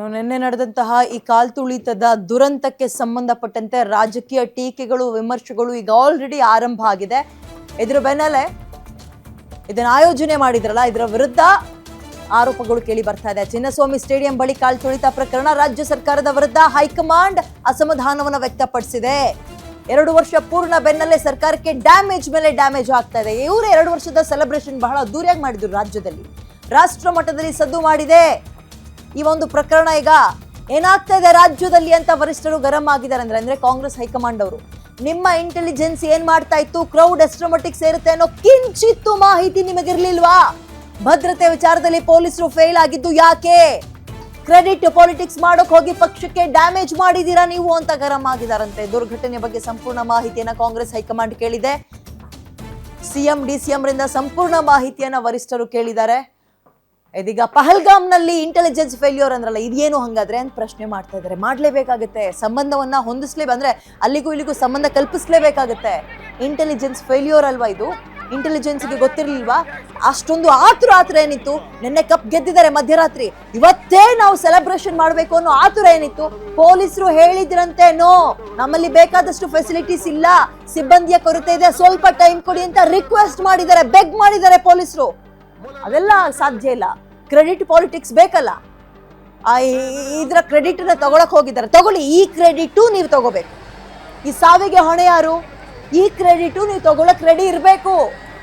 ನಾವು ನಿನ್ನೆ ನಡೆದಂತಹ ಈ ಕಾಲ್ತುಳಿತದ ದುರಂತಕ್ಕೆ ಸಂಬಂಧಪಟ್ಟಂತೆ ರಾಜಕೀಯ ಟೀಕೆಗಳು, ವಿಮರ್ಶೆಗಳು ಈಗ ಆಲ್ರೆಡಿ ಆರಂಭ ಆಗಿದೆ. ಇದರ ಬೆನ್ನಲ್ಲೇ ಇದನ್ನ ಆಯೋಜನೆ ಮಾಡಿದ್ರಲ್ಲ, ಇದರ ವಿರುದ್ಧ ಆರೋಪಗಳು ಕೇಳಿ ಬರ್ತಾ ಇದೆ. ಚಿನ್ನಸ್ವಾಮಿ ಸ್ಟೇಡಿಯಂ ಬಳಿ ಕಾಲ್ತುಳಿತ ಪ್ರಕರಣ ರಾಜ್ಯ ಸರ್ಕಾರದ ವಿರುದ್ಧ ಹೈಕಮಾಂಡ್ ಅಸಮಾಧಾನವನ್ನು ವ್ಯಕ್ತಪಡಿಸಿದೆ. ಎರಡು ವರ್ಷ ಪೂರ್ಣ ಬೆನ್ನಲ್ಲೇ ಸರ್ಕಾರಕ್ಕೆ ಡ್ಯಾಮೇಜ್ ಮೇಲೆ ಡ್ಯಾಮೇಜ್ ಆಗ್ತಾ ಇದೆ. ಇವರು ಎರಡು ವರ್ಷದ ಸೆಲೆಬ್ರೇಷನ್ ಬಹಳ ಅದ್ದೂರಿಯಾಗಿ ಮಾಡಿದ್ರು ರಾಜ್ಯದಲ್ಲಿ. ರಾಷ್ಟ್ರ ಮಟ್ಟದಲ್ಲಿ ಸದ್ದು ಮಾಡಿದೆ. ಈ ಒಂದು ಪ್ರಕರಣ ಈಗ ಏನಾಗ್ತಾ ಇದೆ ರಾಜ್ಯದಲ್ಲಿ ಅಂತ ವರಿಷ್ಠರು ಗರಂ ಆಗಿದ್ದಾರೆ ಅಂದ್ರೆ ಅಂದ್ರೆ ಕಾಂಗ್ರೆಸ್ ಹೈಕಮಾಂಡ್ ಅವರು. ನಿಮ್ಮ ಇಂಟೆಲಿಜೆನ್ಸ್ ಏನ್ ಮಾಡ್ತಾ ಇತ್ತು? ಕ್ರೌಡ್ ಎಷ್ಟರ ಮಟ್ಟಿಗೆ ಸೇರುತ್ತೆ ಅನ್ನೋ ಕಿಂಚಿತ್ತು ಮಾಹಿತಿ ನಿಮಗಿರ್ಲಿಲ್ವಾ? ಭದ್ರತೆ ವಿಚಾರದಲ್ಲಿ ಪೊಲೀಸರು ಫೇಲ್ ಆಗಿದ್ದು ಯಾಕೆ? ಕ್ರೆಡಿಟ್ ಪಾಲಿಟಿಕ್ಸ್ ಮಾಡೋಕ್ ಹೋಗಿ ಪಕ್ಷಕ್ಕೆ ಡ್ಯಾಮೇಜ್ ಮಾಡಿದೀರಾ ನೀವು ಅಂತ ಗರಂ ಆಗಿದಾರಂತೆ ದುರ್ಘಟನೆ ಬಗ್ಗೆ ಸಂಪೂರ್ಣ ಮಾಹಿತಿಯನ್ನ ಕಾಂಗ್ರೆಸ್ ಹೈಕಮಾಂಡ್ ಕೇಳಿದೆ. ಸಿಎಂ ಡಿಸಿಎಂ ರಿಂದ ಸಂಪೂರ್ಣ ಮಾಹಿತಿಯನ್ನ ವರಿಷ್ಠರು ಕೇಳಿದ್ದಾರೆ. ಇದೀಗ ಪಹಲ್ಗಾಮ್ನಲ್ಲಿ ಇಂಟೆಲಿಜೆನ್ಸ್ ಫೇಲ್ಯೂರ್ ಅಂದ್ರಲ್ಲ, ಇದೇನು ಹಂಗಾದ್ರೆ ಅಂತ ಪ್ರಶ್ನೆ ಮಾಡ್ತಾ ಇದ್ದಾರೆ ಮಾಡ್ಲೇಬೇಕಾಗುತ್ತೆ. ಸಂಬಂಧವನ್ನ ಹೊಂದಿಸ್ಲೇ ಅಂದ್ರೆ ಅಲ್ಲಿಗೂ ಇಲ್ಲಿಗೂ ಸಂಬಂಧ ಕಲ್ಪಿಸ್ಲೇಬೇಕಾಗುತ್ತೆ. ಇಂಟೆಲಿಜೆನ್ಸ್ ಫೇಲ್ಯೂರ್ ಅಲ್ವಾ ಇದು? ಇಂಟೆಲಿಜೆನ್ಸ್ಗೆ ಗೊತ್ತಿರಲಿಲ್ವಾ? ಅಷ್ಟೊಂದು ಆತುರ ಆತುರ ಏನಿತ್ತು? ನಿನ್ನೆ ಕಪ್ ಗೆದ್ದಿದ್ದಾರೆ ಮಧ್ಯರಾತ್ರಿ. ಇವತ್ತೇ ನಾವು ಸೆಲೆಬ್ರೇಷನ್ ಮಾಡಬೇಕು ಅನ್ನೋ ಆತುರ ಏನಿತ್ತು? ಪೊಲೀಸರು ಹೇಳಿದ್ರಂತೆ ನೋ ನಮ್ಮಲ್ಲಿ ಬೇಕಾದಷ್ಟು ಫೆಸಿಲಿಟೀಸ್ ಇಲ್ಲ. ಸಿಬ್ಬಂದಿಯ ಕೊರತೆ ಇದೆ. ಸ್ವಲ್ಪ ಟೈಮ್ ಕೊಡಿ ಅಂತ ರಿಕ್ವೆಸ್ಟ್ ಮಾಡಿದ್ದಾರೆ. ಬೆಗ್ ಮಾಡಿದ್ದಾರೆ ಪೊಲೀಸರು. ಅದೆಲ್ಲ ಸಾಧ್ಯ ಇಲ್ಲ. ಕ್ರೆಡಿಟ್ ಪಾಲಿಟಿಕ್ಸ್ ಬೇಕಲ್ಲ. ಇದರ ಈ- ಇದ್ರ ಕ್ರೆಡಿಟ್ನ ತಗೊಳಕ್ ಹೋಗಿದ್ದಾರೆ. ತಗೊಳ್ಳಿ, ಈ ಕ್ರೆಡಿಟು ನೀವು ತಗೋಬೇಕು. ಈ ಸಾವಿಗೆ ಹೊಣೆ ಯಾರು? ಈ ಕ್ರೆಡಿಟು ನೀವು ತಗೊಳಕ್ ರೆಡಿ ಇರಬೇಕು.